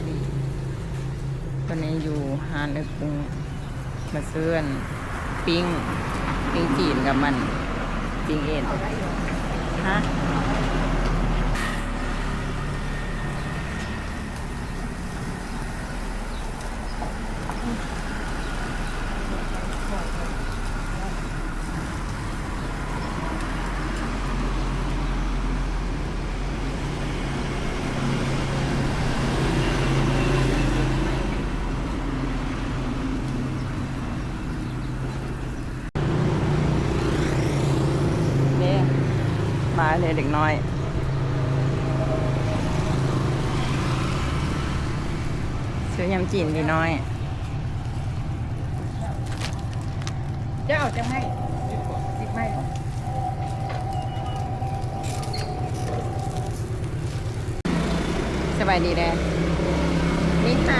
ายดีวันนี้อยู่ฮานเล็กกรุงมาซื้อนปิ้งปิ้งจีนกับมันปิ้งเอ็นฮะนี่ มาเลยเด็กน้อย ซื้อยำจีนดีน้อย จะเอาจะให้ติดไม่หรอสบายดีเลยนี่ฮ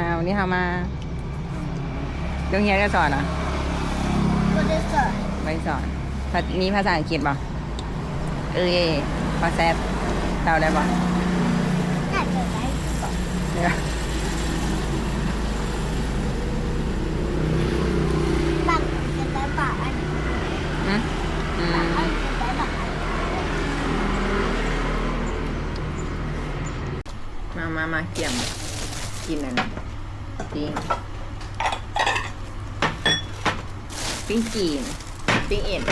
าวนี่ฮาว โรงเรียนก็สอนเหรอก็จะสอนไม่สอนภามีภาษาอังกฤษป่ะเออภาษาเราได้ป่ะน่าจะได้ก่อนเดี๋ยวบางจะได้บางอันอืมอืบางมอันจะได้บางอันมามามาเกี่ยมกินอันนี้ปิ้ง ปิ้งจีน ปิ้งเอ็น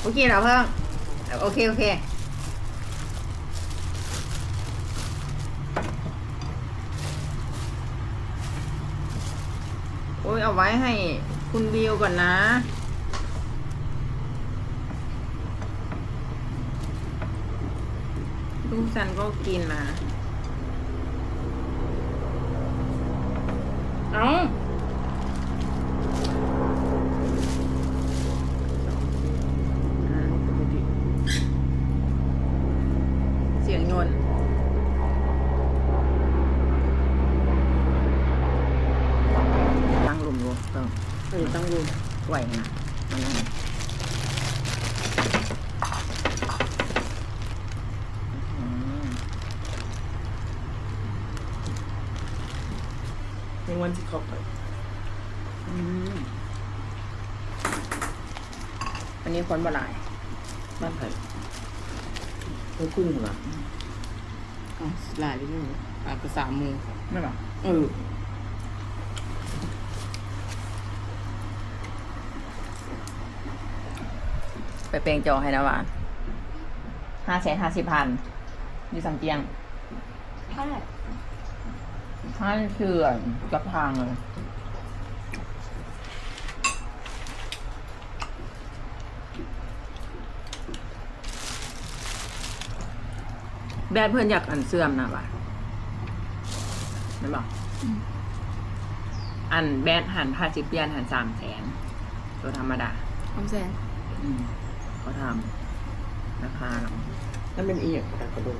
โอเคเหรอเพิ่งโอเค โอเค โอ้ยเอาไว้ให้คุณวิวก่อนนะลูกซันก็กินนะเอาเสียงโยนตั้งลุมดูเพิ่งเออต้องดูไหวนะมันนั่นอืมในวันที่เขาไปอืมอันนี้คนบ่หลายบ้านไผ่ไม่กุ้งเหรออ๋อหลายนิดนึงปากกระสามมือไม่หรอเออ ไปเปลงจอให้นะว่าห้าแสนห้าสิบพันอยู่สังเกียงเท่าไหร่ท่านเถื่อนกับทางเลยแบดเพื่อนอยากอันเสื่อมนะว่ะไม่บอกอันแบดหันพาสิเปียนหันสามแสนตัวธรรมดาคำแสนอืม เขาทำราคาเนาะนั่นเป็นอีกกระโดด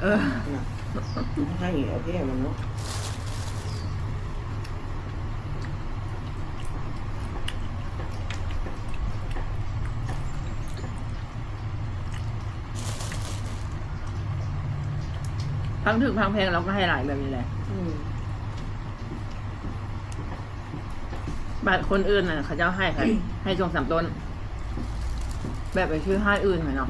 เออนะให้เอาเพี้ยมันเนาะพังถึกพังเพลงเราก็ให้หลายแบบนี้แหละอืมบัตรคนอื่นน่ะ เขาจะให้ใครให้ช่วงสามต้น แบบไปชื่อให้อื่นเหรอเนาะ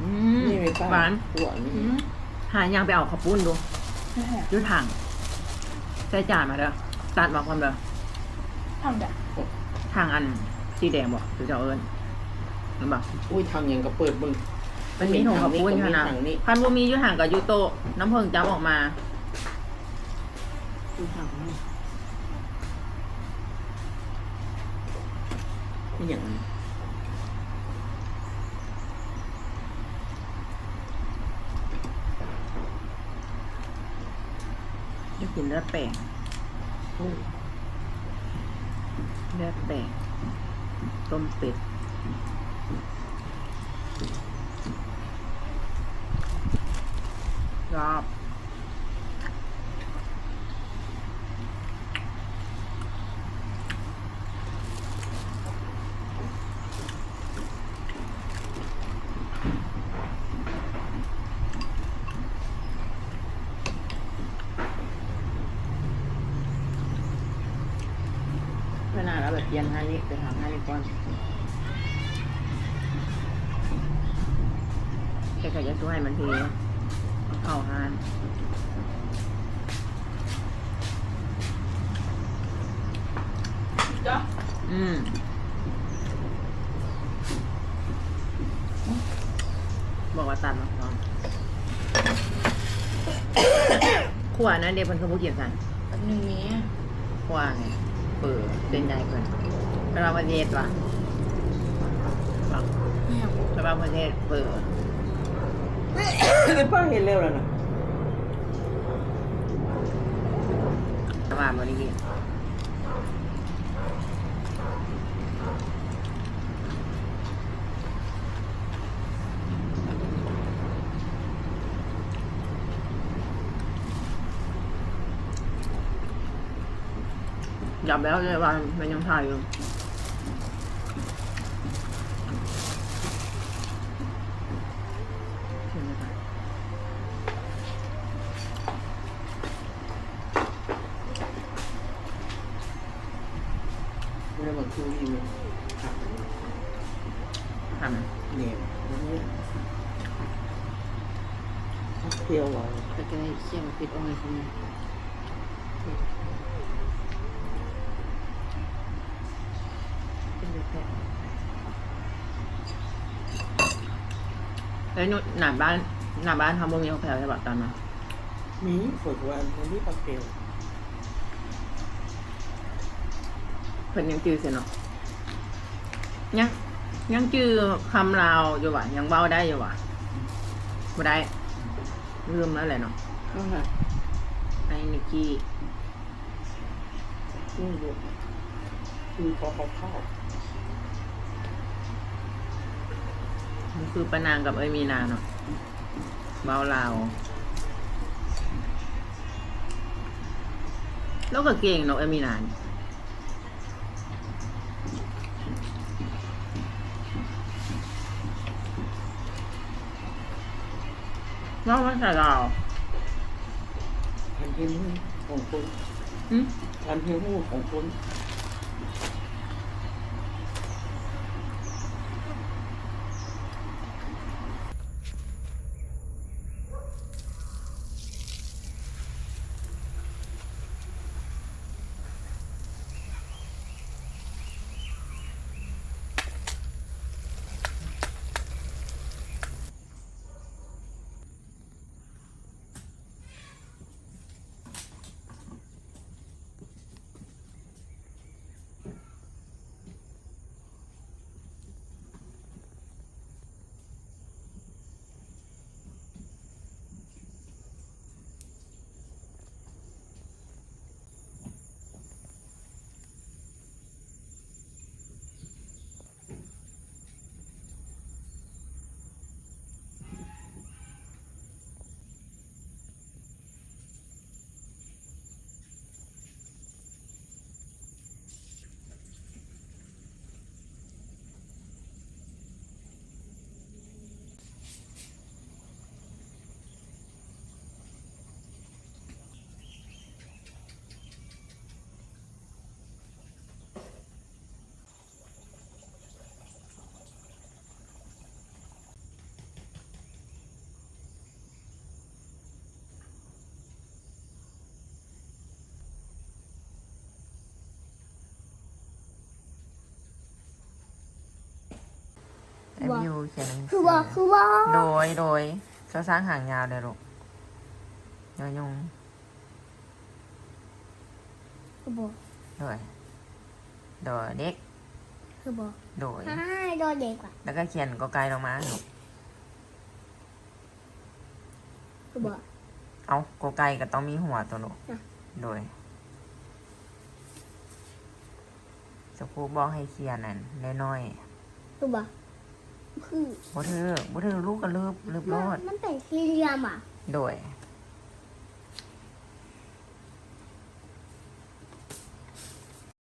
อืมนี่ไม่ป้าหวานหวานนี่หายางไปเอาข้าวปุ้นดูอยุถังใส่จานมาเด้อตัดบอกความเด้อทำแบบทางอันสีแดงบอกหรือจะเอาเอิญหรือเปล่า อุ้ยทางยังก็เปิดบึงมันมีถุงข้าวปุ้นก็ขมีนาดทางนี้พันบุมีอยุถังกับอยุโตะน้ำเพิงจับออกมาอุ้ยทางนี้ อย่างนั้นจะกินเลือดแป้งอุ้แป้งต้มเป็ดรอบ เปลี่ยนห้านี้ไปถามห้านี้ก่อนแกก็จะช่วยมันทีเอาเข้าห้านจ้ะอืมบอกว่าตัดมาพร้อมขวานะเด็กมันเขาพูดเกี่ยวกันอันหนึ่งนี้ขวาไง เปิดเป็นใหญ่เกินสรับประเทศว่ะสรับประเทศเปิดเป็นป้าเห็นเร็วแล้วนะสำหรับริเวณยับแล้วเลยว่ามันนี่ ไหมคะไม่ได้บอกคิวนี่เลยครับทำเนี่ยแล้วนี่เที่ยวไว้ ก็จะได้เชี่ยงปิดเอาไว้คุณ แล้วหนูหน้าบ้านหน้าบ้านทำบ่มีเขาแผ่วใช่ปะตอนมามีฝึกวันคนที่ปักเกลเพิ่นยังจื้อเสียเนาะยังยังจื้อคำลาวอยู่วะยังเว้าได้อยู่วะบ่ได้ลืมแล้วแหละเนาะก็ค่ะไอ้นิกกี้นี่ดูคือพอเขาเข้า คือปานางกับเอ้ยมีนาเนาะเว้าลาวแล้วก็เก่งเนาะเอ้ยมีนานี่เว้าภาษาลาวทันเพียงหูของคนอืมทันเพียงหูของคน ไอ้วิวเขียนหนังสืคือว่าคือว่าโดยโดยเขาสร้างหางยาวเลยลูกยอยงคือบอกโดยโดยเด็กคือบอกโดยฮ่าโดนเด็กกว่าแล้วก็เขียนก็ไกลลงมาลูกคือบอก เอาก็ไกลก็ต้องมีหัวตัวลูกอะ โดยสกูบอกให้เขียนนั่นน้อยคือบอก คือๆบ่เธอบ่เธอลูกก็ลืบลืบรอดมันเป็นสี่เหลี่ยมอะ โดย